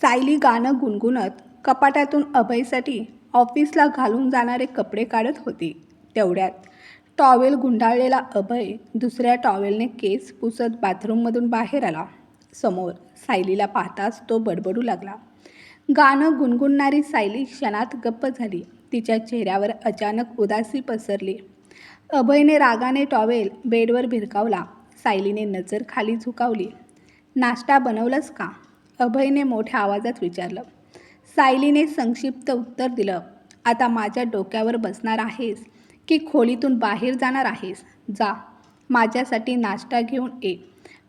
सायली गाणं गुणगुणत कपाटातून अभयसाठी ऑफिसला घालून जाणारे कपडे काढत होती तेवढ्यात. टॉवेल गुंडाळलेला अभय दुसऱ्या टॉवेलने केस पुसत बाथरूममधून बाहेर आला. समोर सायलीला पाहताच तो बडबडू लागला. गाणं गुणगुणणारी सायली क्षणात गप्प झाली. तिच्या चेहऱ्यावर अचानक उदासी पसरली. अभयने रागाने टॉवेल बेडवर भिरकावला. सायलीने नजर खाली झुकावली. नाश्ता बनवलंस का? अभयने मोठ्या आवाजात विचारलं सायलीने संक्षिप्त उत्तर दिलं आता माझ्या डोक्यावर बसणार आहेस की खोलीतून बाहेर जाणार आहेस? जा माझ्यासाठी नाश्ता घेऊन ये.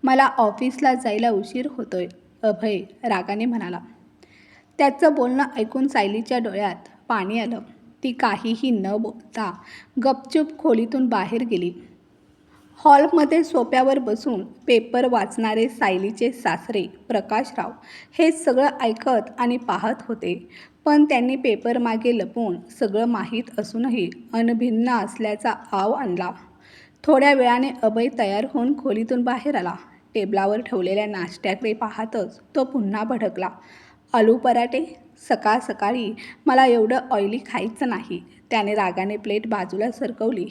मला ऑफिसला जायला उशीर होतोय. अभय रागाने म्हणाला. त्याचं बोलणं ऐकून सायलीच्या डोळ्यात पाणी आलं. ती काहीही न बोलता गपचूप खोलीतून बाहेर गेली. हॉलमध्ये सोप्यावर बसून पेपर वाचणारे सायलीचे सासरे प्रकाशराव हे सगळं ऐकत आणि पाहत होते. पण त्यांनी पेपर मागे लपवून सगळं माहीत असूनही अनभिन्न असल्याचा आव आणला. थोड्या वेळाने अभय तयार होऊन खोलीतून बाहेर आला. टेबलावर ठेवलेल्या नाश्त्याकडे पाहतच तो पुन्हा भडकला. आलू पराठे? सकाळ सकाळी मला एवढं ऑइली खायचं नाही. त्याने रागाने प्लेट बाजूला सरकवली.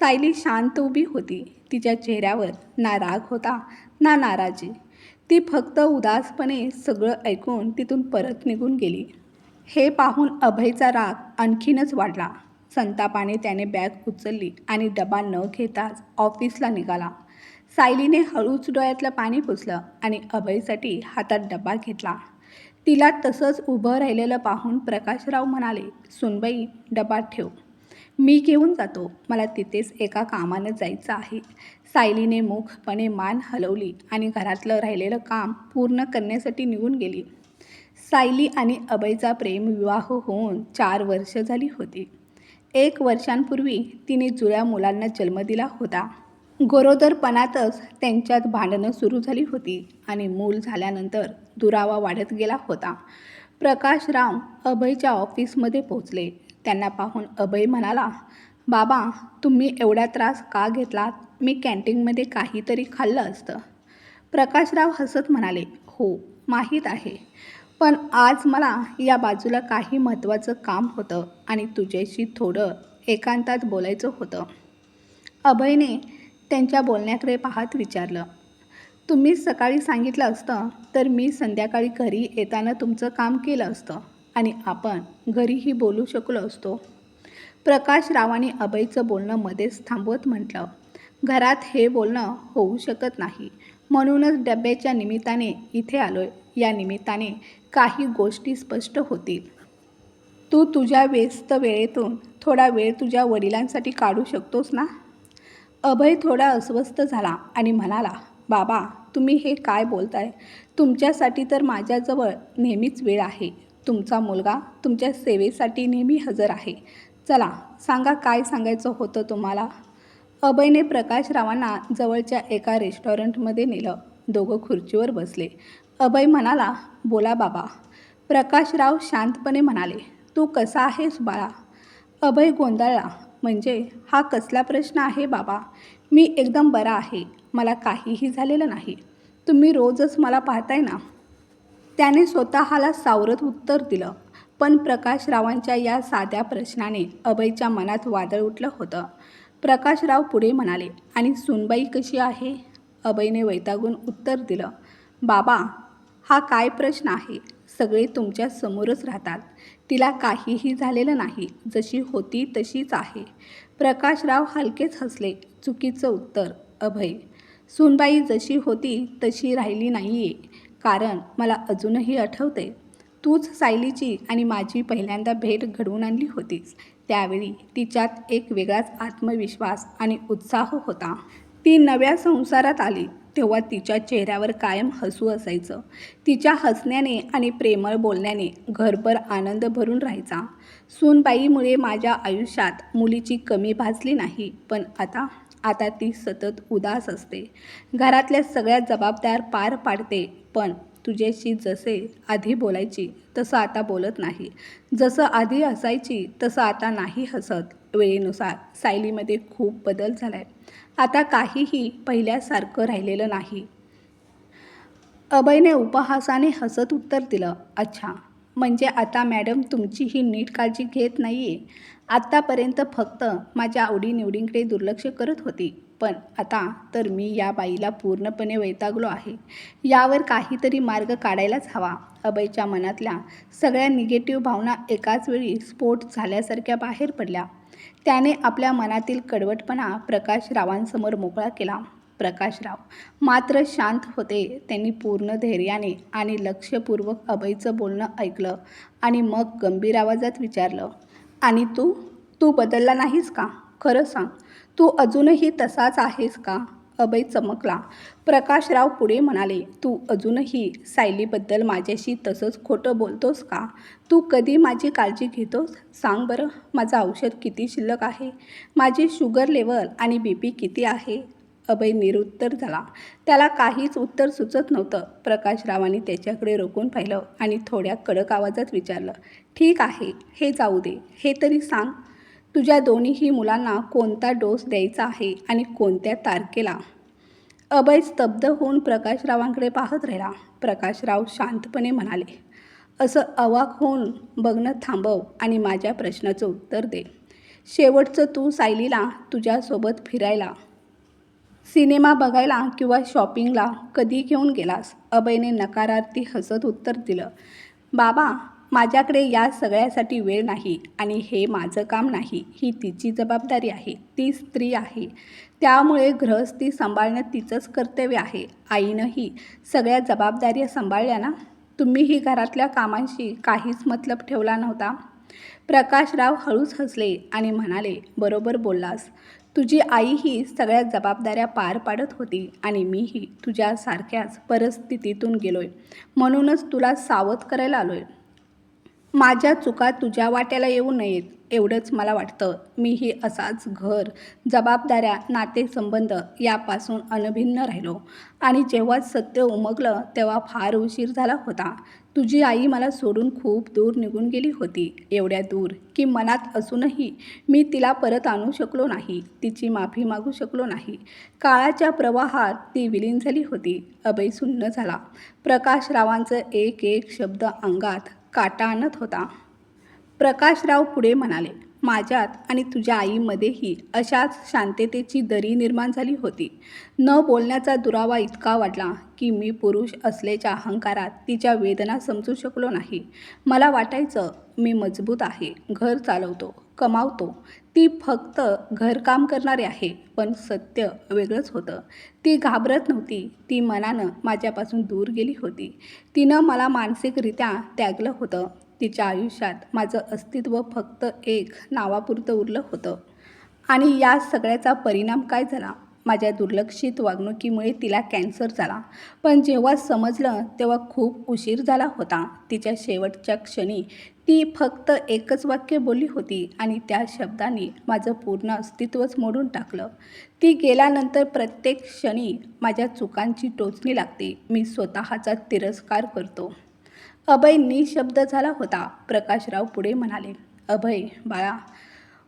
सायली शांत उभी होती. तिच्या चेहऱ्यावर ना राग होता ना नाराजी. ती फक्त उदासपणे सगळं ऐकून तिथून परत निघून गेली. हे पाहून अभयचा राग आणखीनच वाढला. संतापाने त्याने बॅग उचलली आणि डबा न घेताच ऑफिसला निघाला. सायलीने हळूच डोळ्यातलं पाणी पुसलं आणि अभयसाठी हातात डबा घेतला. तिला तसंच उभं राहिलेलं पाहून प्रकाशराव म्हणाले सुनबाई डबा ठेव. मी घेऊन जातो. मला तिथेच एका कामानं जायचं आहे. सायलीने मुखपणे मान हलवली आणि घरातलं राहिलेलं काम पूर्ण करण्यासाठी निघून गेली. सायली आणि अभयचा प्रेमविवाह होऊन चार वर्ष झाली होती. एक वर्षांपूर्वी तिने जुळ्या मुलांना जन्म दिला होता. गरोदरपणातच त्यांच्यात भांडणं सुरू झाली होती आणि मूल झाल्यानंतर दुरावा वाढत गेला होता. प्रकाशराव अभयच्या ऑफिसमध्ये पोहोचले. त्यांना पाहून अभय म्हणाला बाबा तुम्ही एवढा त्रास का घेतलात? मी कॅन्टीनमध्ये काहीतरी खाल्लं असतं. प्रकाशराव हसत म्हणाले हो माहीत आहे. पण आज मला या बाजूला काही महत्त्वाचं काम होतं आणि तुझ्याशी थोडं एकांतात बोलायचं होतं. अभयने त्यांच्या बोलण्याकडे पाहत विचारलं तुम्ही सकाळी सांगितलं असतं तर मी संध्याकाळी घरी येताना तुमचं काम केलं असतं. आणि आपण घरीही बोलू शकलो असतो. प्रकाश रावाने अभयचं बोलणं मध्येच थांबवत म्हटलं घरात हे बोलणं होऊ शकत नाही. म्हणूनच डब्याच्या निमित्ताने इथे आलोय. या निमित्ताने काही गोष्टी स्पष्ट होतील. तू तुझ्या व्यस्त वेळेतून थोडा वेळ तुझ्या वडिलांसाठी काढू शकतोस ना? अभय थोडा अस्वस्थ झाला आणि म्हणाला बाबा तुम्ही हे काय बोलताय? तुमच्यासाठी तर माझ्याजवळ नेहमीच वेळ आहे. तुमचा मुलगा तुमच्या सेवेसाठी नेहमी हजर आहे. चला सांगा काय सांगायचं होतं तुम्हाला? अभयने प्रकाशरावांना जवळच्या एका रेस्टॉरंटमध्ये नेलं. दोघं खुर्चीवर बसले. अभय म्हणाला बोला बाबा. प्रकाशराव शांतपणे म्हणाले तू कसा आहेस बाळा? अभय गोंधळला म्हणजे हा कसला प्रश्न आहे बाबा? मी एकदम बरा आहे. मला काहीही झालेलं नाही. तुम्ही रोजच मला पाहताय ना? त्याने स्वतःला सावरत उत्तर दिलं. पण प्रकाशरावांच्या या साध्या प्रश्नाने अभयच्या मनात वादळ उठलं होतं. प्रकाशराव पुढे म्हणाले आणि सुनबाई कशी आहे? अभयने वैतागून उत्तर दिलं बाबा हा काय प्रश्न आहे? सगळे तुमच्या समोरच राहतात. तिला काहीही झालेलं नाही जशी होती तशीच आहे. प्रकाशराव हलकेच हसले. चुकीचं उत्तर अभय सुनबाई जशी होती तशी राहिली नाही आहे कारण मला अजूनही आठवते. तूच सायलीची आणि माझी पहिल्यांदा भेट घडवून आणली होतीस. त्यावेळी तिच्यात एक वेगळाच आत्मविश्वास आणि उत्साह होता. ती नव्या संसारात आली तेव्हा तिच्या चेहऱ्यावर कायम हसू असायचं. तिच्या हसण्याने आणि प्रेमळ बोलण्याने घरभर आनंद भरून राहायचा. सूनबाईमुळे माझ्या आयुष्यात मुलीची कमी भाजली नाही पण आता आता ती सतत उदास असते. घरातल्या सगळ्या जबाबदार पार पाडते पण तुझ्याशी जसे आधी बोलायची तसं आता बोलत नाही. जसं आधी हसायची तसं आता नाही हसत. वेळेनुसार सायलीमध्ये खूप बदल झाला आहे आता काहीही पहिल्यासारखं राहिलेलं नाही. अभयने उपहासाने हसत उत्तर दिलं अच्छा म्हणजे आता मॅडम तुमची ही नीट काळजी घेत नाही आहे आत्तापर्यंत फक्त माझ्या आवडीनिवडींकडे दुर्लक्ष करत होती. पण आता तर मी या बाईला पूर्णपणे वैतागलो आहे. यावर काहीतरी मार्ग काढायलाच हवा. अभयच्या मनातल्या सगळ्या निगेटिव्ह भावना एकाच वेळी स्फोट झाल्यासारख्या बाहेर पडल्या. त्याने आपल्या मनातील कडवटपणा प्रकाश रावांसमोर मोकळा केला. प्रकाशराव मात्र शांत होते. त्यांनी पूर्ण धैर्याने आणि लक्षपूर्वक अभयचं बोलणं ऐकलं आणि मग गंभीर आवाजात विचारलं आणि तू तू बदलला नाहीस का? खरं सांग. तू अजूनही तसाच आहेस का? अभय चमकला. प्रकाशराव पुढे म्हणाले तू अजूनही सायलीबद्दल माझ्याशी तसंच खोटं बोलतोस का? तू कधी माझी काळजी घेतोस? सांग बरं माझं औषध किती शिल्लक आहे? माझी शुगर लेवल आणि बी पी किती आहे? अभय निरुत्तर झाला. त्याला काहीच उत्तर सुचत नव्हतं. प्रकाशरावांनी त्याच्याकडे रोखून पाहिलं आणि थोड्या कडक आवाजात विचारलं ठीक आहे हे जाऊ दे. हे तरी सांग. तुझ्या दोन्हीही मुलांना कोणता डोस द्यायचा आहे आणि कोणत्या तारखेला? अभय स्तब्ध होऊन प्रकाशरावांकडे पाहत राहिला. प्रकाशराव शांतपणे म्हणाले असं अवाक होऊन बघणं थांबव आणि माझ्या प्रश्नाचं उत्तर दे. शेवटचं तू सायलीला तुझ्यासोबत फिरायला सिनेमा बघायला किंवा शॉपिंगला कधी घेऊन गेलास? अभयने नकारार्थी हसत उत्तर दिलं. बाबा माझ्याकडे या सगळ्यासाठी वेळ नाही आणि हे माझं काम नाही. ही तिची जबाबदारी आहे. ती स्त्री आहे. त्यामुळे गृहस्थी सांभाळणं तिचंच कर्तव्य आहे. आईनंही सगळ्या जबाबदाऱ्या सांभाळल्या ना? तुम्हीही घरातल्या कामांशी काहीच मतलब ठेवला नव्हता? प्रकाशराव हळूच हसले आणि म्हणाले बरोबर बोललास. तुझी आई ही सगळ्या जबाबदाऱ्या पार पाडत होती आणि मीही तुझ्यासारख्याच परिस्थितीतून गेलोय. म्हणूनच तुला सावध करायला आलोय. माझ्या चुका तुझ्या वाट्याला येऊ नयेत एवढंच मला वाटतं. मीही असाच घर जबाबदाऱ्या नातेसंबंध यापासून अनभिन्न राहिलो. आणि जेव्हा सत्य उमगलं तेव्हा फार उशीर झाला होता. तुझी आई मला सोडून खूप दूर निघून गेली होती एवढ्या दूर की मनात असूनही मी तिला परत आणू शकलो नाही तिची माफी मागू शकलो नाही. काळाच्या प्रवाहात ती विलीन झाली होती अभय सुन्न झाला. प्रकाशरावांचं एक एक शब्द अंगात काटा आणत होता. प्रकाशराव पुढे म्हणाले माझ्यात आणि तुझ्या आईमध्येही अशाच शांततेची दरी निर्माण झाली होती. न बोलण्याचा दुरावा इतका वाटला की मी पुरुष असल्याच्या अहंकारात तिच्या वेदना समजू शकलो नाही. मला वाटायचं मी मजबूत आहे घर चालवतो कमावतो. ती फक्त घरकाम करणारी आहे पण सत्य वेगळंच होतं. ती घाबरत नव्हती ती मनानं माझ्यापासून दूर गेली होती. तिनं मला मानसिकरित्या त्यागलं होतं. तिच्या आयुष्यात माझं अस्तित्व फक्त एक नावापुरतं उरलं होतं. आणि या सगळ्याचा परिणाम काय झाला? माझ्या दुर्लक्षित वागणुकीमुळे तिला कॅन्सर झाला. पण जेव्हा समजलं तेव्हा खूप उशीर झाला होता. तिच्या शेवटच्या क्षणी ती फक्त एकच वाक्य बोलली होती आणि त्या शब्दाने माझं पूर्ण अस्तित्वच मोडून टाकलं. ती गेल्यानंतर प्रत्येक क्षणी माझ्या चुकांची टोचणी लागते. मी स्वतःचा तिरस्कार करतो. अभय निशब्द झाला होता. प्रकाशराव पुढे म्हणाले अभय बाळा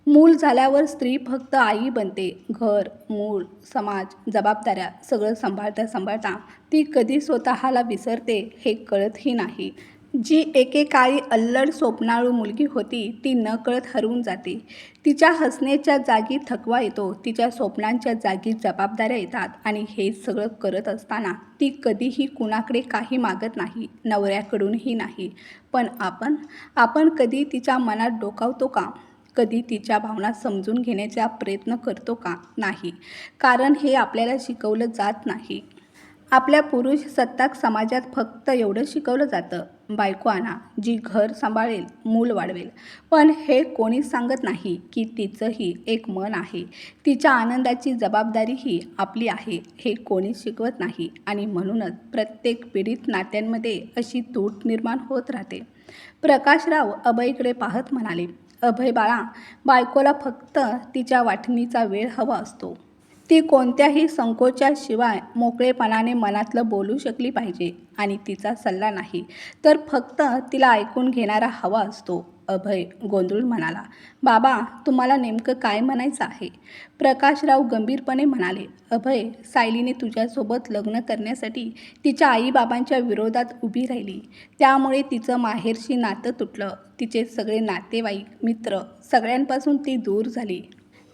मूल झाल्यावर स्त्री फक्त आई बनते. घर मूल समाज जबाबदाऱ्या सगळं सांभाळता सांभाळता ती कधी स्वतःला विसरते हे कळतही नाही. जी एकेकाळी अल्लड स्वप्नाळू मुलगी होती ती नकळत हरवून जाते. तिच्या हसण्याच्या जागी थकवा येतो तिच्या स्वप्नांच्या जागी जबाबदाऱ्या येतात आणि हे सगळं करत असताना ती कधीही कुणाकडे काही मागत नाही नवऱ्याकडूनही नाही. पण आपण आपण कधी तिच्या मनात डोकावतो का? कधी तिच्या भावना समजून घेण्याचा प्रयत्न करतो का? नाही. कारण हे आपल्याला शिकवलं जात नाही. आपल्या पुरुष सत्ताक समाजात फक्त एवढं शिकवलं जातं. बायको आणा जी घर सांभाळेल मूल वाढवेल. पण हे कोणीच सांगत नाही की तिचंही एक मन आहे. तिच्या आनंदाची जबाबदारीही आपली आहे हे कोणीच शिकवत नाही. आणि म्हणूनच प्रत्येक पीडित नात्यांमध्ये अशी तूट निर्माण होत राहते. प्रकाशराव अभयकडे पाहत म्हणाले अभय बाळा बायकोला फक्त तिच्या वाटणीचा वेळ हवा असतो. ती कोणत्याही संकोचाशिवाय मोकळेपणाने मनातलं बोलू शकली पाहिजे आणि तिचा सल्ला नाही. तर फक्त तिला ऐकून घेणारा हवा असतो. अभय गोंधळून म्हणाला बाबा तुम्हाला नेमकं काय म्हणायचं आहे? प्रकाशराव गंभीरपणे म्हणाले अभय सायलीने तुझ्यासोबत लग्न करण्यासाठी तिच्या आईबाबांच्या विरोधात उभी राहिली. त्यामुळे तिचं माहेरशी नातं तुटलं. तिचे सगळे नातेवाईक मित्र सगळ्यांपासून ती दूर झाली.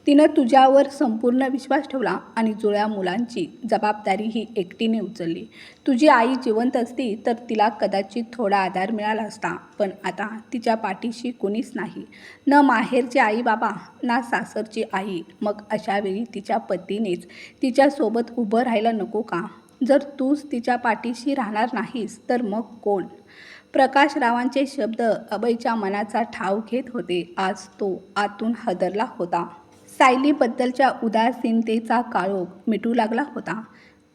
तिनं तुझ्यावर संपूर्ण विश्वास ठेवला आणि जुळ्या मुलांची जबाबदारी ही एकटीने उचलली. तुझी आई जिवंत असती तर तिला कदाचित थोडा आधार मिळाला असता पण आता तिच्या पाठीशी कुणीच नाही. न माहेरचे आई बाबा ना सासरची आई. मग अशावेळी तिच्या पतीनेच तिच्यासोबत उभं राहायला नको का? जर तूच तिच्या पाठीशी राहणार नाहीस तर मग कोण? प्रकाशरावांचे शब्द अभयच्या मनाचा ठाव घेत होते. आज तो आतून हदरला होता. सायलीबद्दलच्या उदासीनतेचा काळोख मिटू लागला होता.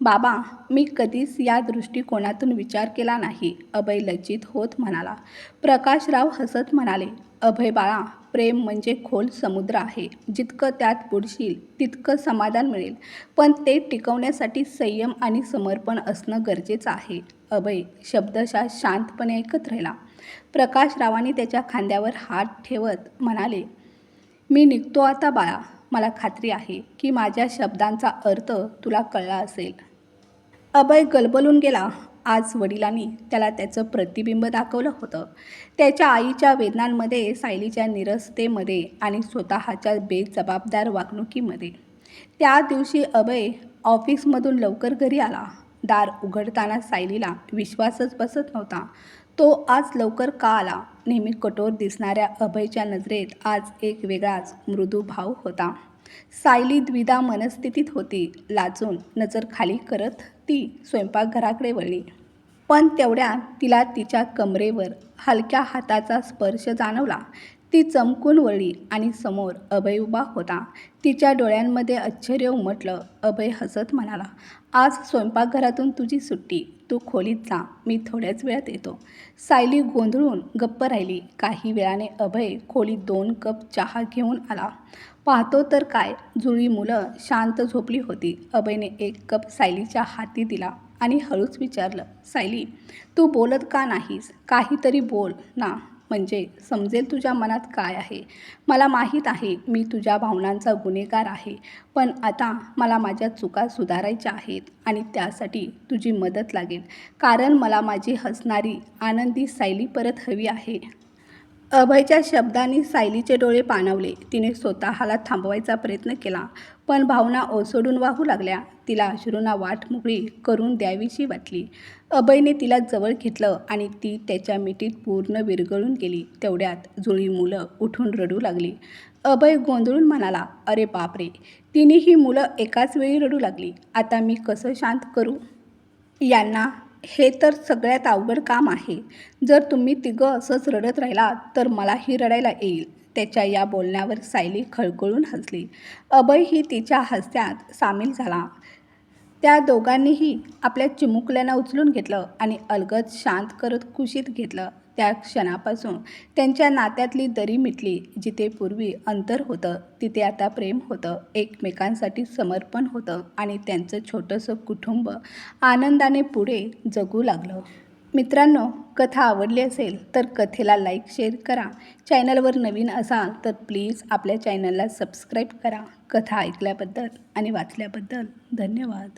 बाबा मी कधीच या दृष्टिकोनातून विचार केला नाही अभय लज्जित होत म्हणाला. प्रकाशराव हसत म्हणाले अभय बाळा प्रेम म्हणजे खोल समुद्र आहे. जितकं त्यात बुडशील तितकं समाधान मिळेल. पण ते टिकवण्यासाठी संयम आणि समर्पण असणं गरजेचं आहे. अभय शब्दशः शांतपणे ऐकत राहिला. प्रकाशरावाने त्याच्या खांद्यावर हात ठेवत म्हणाले मी निघतो आता बाळा. मला खात्री आहे की माझ्या शब्दांचा अर्थ तुला कळला असेल. अभय गलबलून गेला. आज वडिलांनी त्याला त्याचं प्रतिबिंब दाखवलं होतं. त्याच्या आईच्या वेदनांमध्ये सायलीच्या निरसतेमध्ये आणि स्वतःच्या बेजबाबदार वागणुकीमध्ये. त्या दिवशी अभय ऑफिसमधून लवकर घरी आला. दार उघडताना सायलीला विश्वासच बसत नव्हता. तो आज लवकर का आला? नेहमी कठोर दिसणाऱ्या अभयच्या नजरेत आज एक वेगळाच मृदू भाव होता. सायली द्विधा मनस्थितीत होती. लाजून नजर खाली करत ती स्वयंपाकघराकडे वळली. पण तेवढ्या तिला तिच्या कमरेवर हलक्या हाताचा स्पर्श जाणवला. ती चमकून वळली आणि समोर अभय उभा होता. तिच्या डोळ्यांमध्ये आश्चर्य उमटलं. अभय हसत म्हणाला आज स्वयंपाकघरातून तुझी सुट्टी. तू खोलीत जा. मी थोड्याच वेळात येतो. सायली गोंधळून गप्प राहिली. काही वेळाने अभय खोलीत दोन कप चहा घेऊन आला. पाहतो तर काय. जुळी मुलं शांत झोपली होती. अभयने एक कप सायलीच्या हाती दिला आणि हळूच विचारलं सायली तू बोलत का नाहीस? काहीतरी बोल ना. म्हणजे समजेल तुझ्या मनात काय आहे? मला माहीत आहे मी तुझ्या भावनांचा गुन्हेगार आहे पण आता मला माझ्या चुका सुधारायच्या आहेत आणि त्यासाठी तुझी मदत लागेल. कारण मला माझी हसणारी आनंदी सायली परत हवी आहे. अभयच्या शब्दांनी सायलीचे डोळे पाणावले. तिने स्वतःला थांबवायचा प्रयत्न केला पण भावना ओसडून वाहू लागल्या. तिला अश्रूंना वाट मोकळी करून द्यावीशी वाटली. अभयने तिला जवळ घेतलं आणि ती त्याच्या मिठीत पूर्ण विरघळून गेली. तेवढ्यात जुळी मुलं उठून रडू लागली. अभय गोंधळून म्हणाला अरे बापरे! तिने ही मुलं एकाच वेळी रडू लागली. आता मी कसं शांत करू? यांना हे तर सगळ्यात अवघड काम आहे. जर तुम्ही तिघं असंच रडत राहिलात तर मलाही रडायला येईल. त्याच्या या बोलण्यावर सायली खळखळून हसली. अभय ही तिच्या हसण्यात सामील झाला. त्या दोघांनीही आपल्या चिमुकल्यांना उचलून घेतलं आणि अलगद शांत करत कुशीत घेतलं. त्या क्षणापासून त्यांच्या नात्यातली दरी मिटली जिथे पूर्वी अंतर होतं तिथे आता प्रेम होतं एकमेकांसाठी समर्पण होतं आणि त्यांचं छोटंसं कुटुंब आनंदाने पुढे जगू लागलं. मित्रांनो कथा आवडली असेल तर कथेला लाईक शेअर करा. चॅनलवर नवीन असाल तर प्लीज आपल्या चॅनलला सबस्क्राईब करा. कथा ऐकल्याबद्दल आणि वाचल्याबद्दल धन्यवाद.